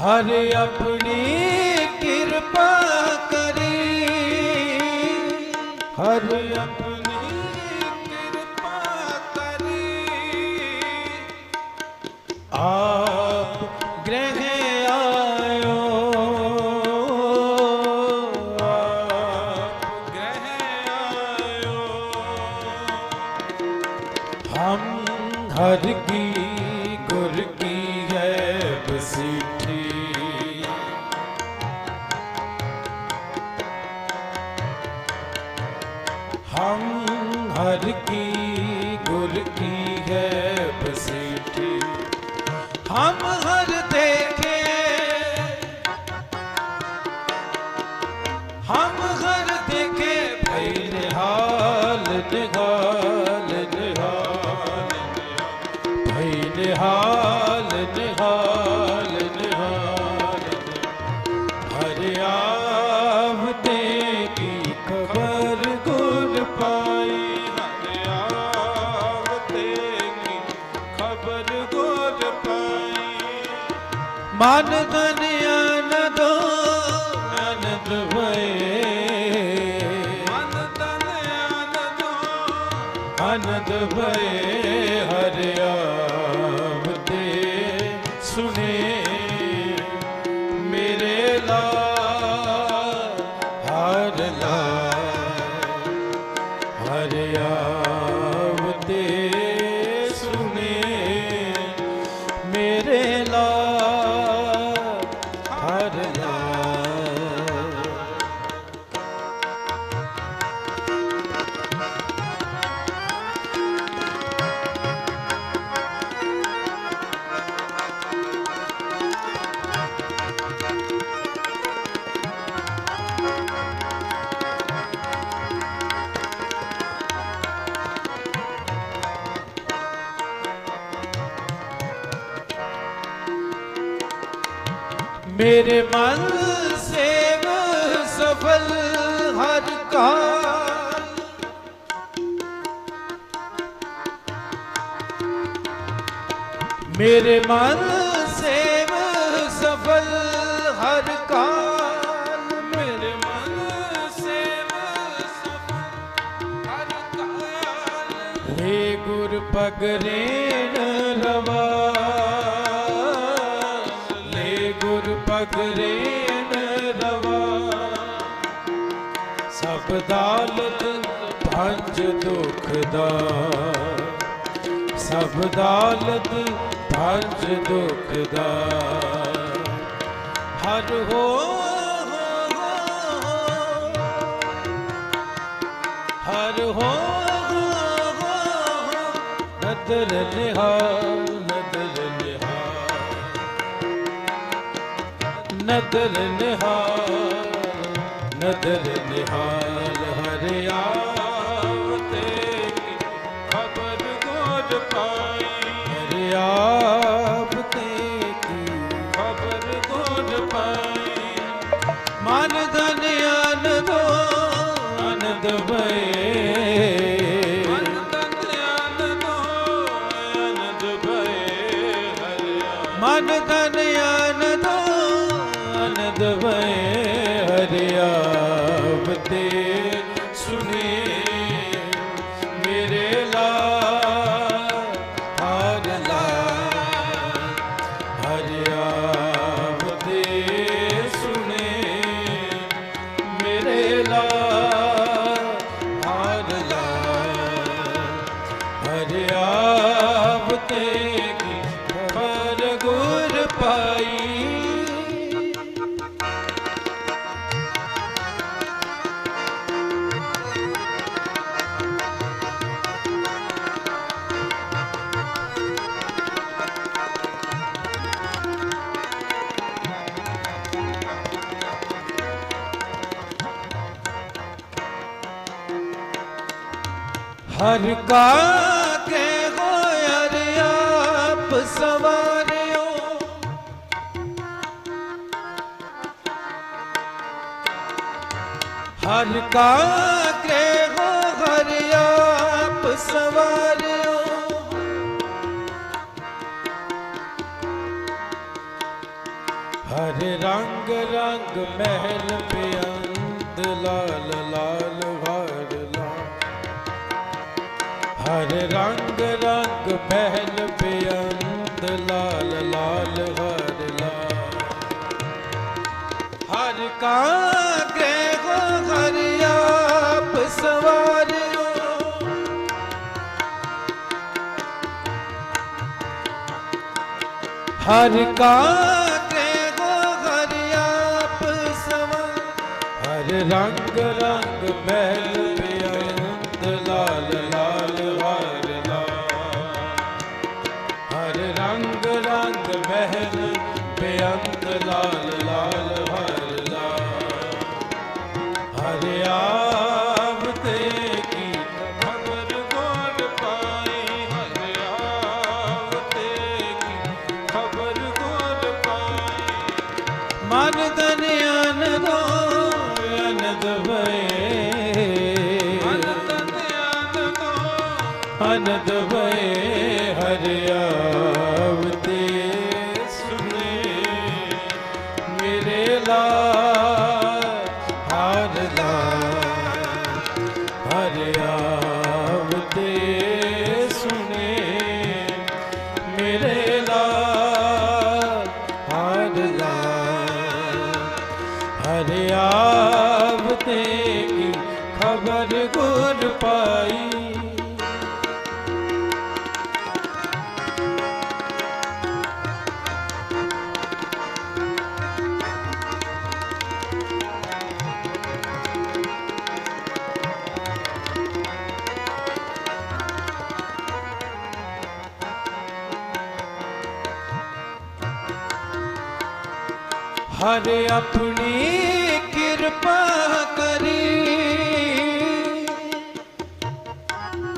ਹਰ ਆਪਣੀ ਕਿਰਪਾ ਕਰੀ। ਹਰ ਆਪਣੀ ਕਿਰਪਾ ਕਰੀ। ਆਪ ਗ੍ਰਹਿ ਆਇਓ। ਗ੍ਰਹਿ ਆਇਓ। ਹਮ ਹਰ ਕੀ ਹਰ ਕੀ ਗੁਰ ਕੀ ਹੈ ਬਸੀਠੀ ਹਮ ਹਰ ਦੇਖੇ ਹਮ ਹਰ ਦੇਖੇ ਭਈ ਨਿਹਾਲ ਨਿਹਾਲ ਮਨ ਤਨ ਆਨੰਦੋ ਅਨੰਦ ਭਏ ਮਨ ਤਨ ਆਨੰਦੋ ਆਨੰਦ ਭਏ ਹਰਿ ਆਵਤੇ ਸੁਨੇ ਮੇਰੇ ਲਾ ਮੇਰੇ ਮਨ ਸੇਵ ਸਫਲ ਹਰ ਕਾਲ। ਮੇਰੇ ਮਨ ਸੇਵ ਸਫਲ ਹਰ ਕਾਲ। ਮੇਰੇ ਮਨ ਸੇਵ ਸਫਲ ਹਰ ਕਾਲ। ਰੇ ਗੁਰ ਪਗਰੇਣ ਰਵਾ ਪਗਰੇਣ ਰਵਾ। ਸਭ ਦਾਲਤ ਪੰਜ ਦੁਖ ਦਾ। ਸਭ ਦਾਲਤ ਪੰਜ ਦੁਖ ਦਾ। ਹਰ ਹੋ ਹਰ ਹੋ। ਨਦਰ ਨਿਹਾਲ ਨਦਰ ਨਿਹਾਲ ਨਦਰ ਨਿਹਾਲ ਹਰਿ ਆਵਤੇ ਖਬਰ ਗੋਰ ਪਾਈ। ਹਰਿ ਆਵਤੇ ਕੀ ਖਬਰ ਗੋਰ ਪਾਈ। ਮਨ ਧਨ ਆਨੰਦੋ, ਆਨੰਦ ਭਏ ਆਨੰਦ ਭਏ ਹਰਿ ਸੁਨੇ, ਮੇਰੇ ਲਾ ਹਰ ਲਾ ਹਰਿ ਆਵਤੇ ਸੁਨੇ, ਮੇਰੇ ਲਾ ਹਰ ਲਾ ਹਰਿ ਆਵਤੇ ਕੀ ਖਬਰ ਗੁਰ ਪਾਈ? ਹਰ ਕਾ ਕੇ ਹੋਇਰ ਆਪ ਸਵਾਰਿਓ। ਹਰ ਕਾ ਕੇ ਹੋ ਹਰ ਆਪ ਸਵਾਰਿਓ। ਹਰ ਰੰਗ ਰੰਗ ਮਹਿਲ ਬਿਆੰਦ ਲਾਲ ਲਾਲ ਹਰ ਰੰਗ ਰੰਗ ਪਹਿਲ ਬਿਆੰਦ ਲਾਲ ਲਾਲ, ਹਰ ਲਾਲ। ਹਰ ਕਾਗੇ ਹੋ ਹਰ ਆਪ ਸਵਾਰਿਓ। ਹਰ ਕਾਗੇ ਹੋ ਹਰ ਆਪ ਸਵਾਰ ਹਰ ਰੰਗ ਰੰਗ ਮਹਿਲ ਤਨ ਆਨੰਦੋ ਆਨੰਦ ਭਏ ਮਨ ਤਨ ਆਨੰਦੋ ਆਨੰਦ ਭਏ ਹਰ ਆਵਤੇ ਸੁਨੇ। ਮੇਰੇ ਲਾ ਹਰ ਆਵਤੇ ਕੀ ਖਬਰ ਗੁਰ ਪਾਈ। ਹਰ ਆਪਣੀ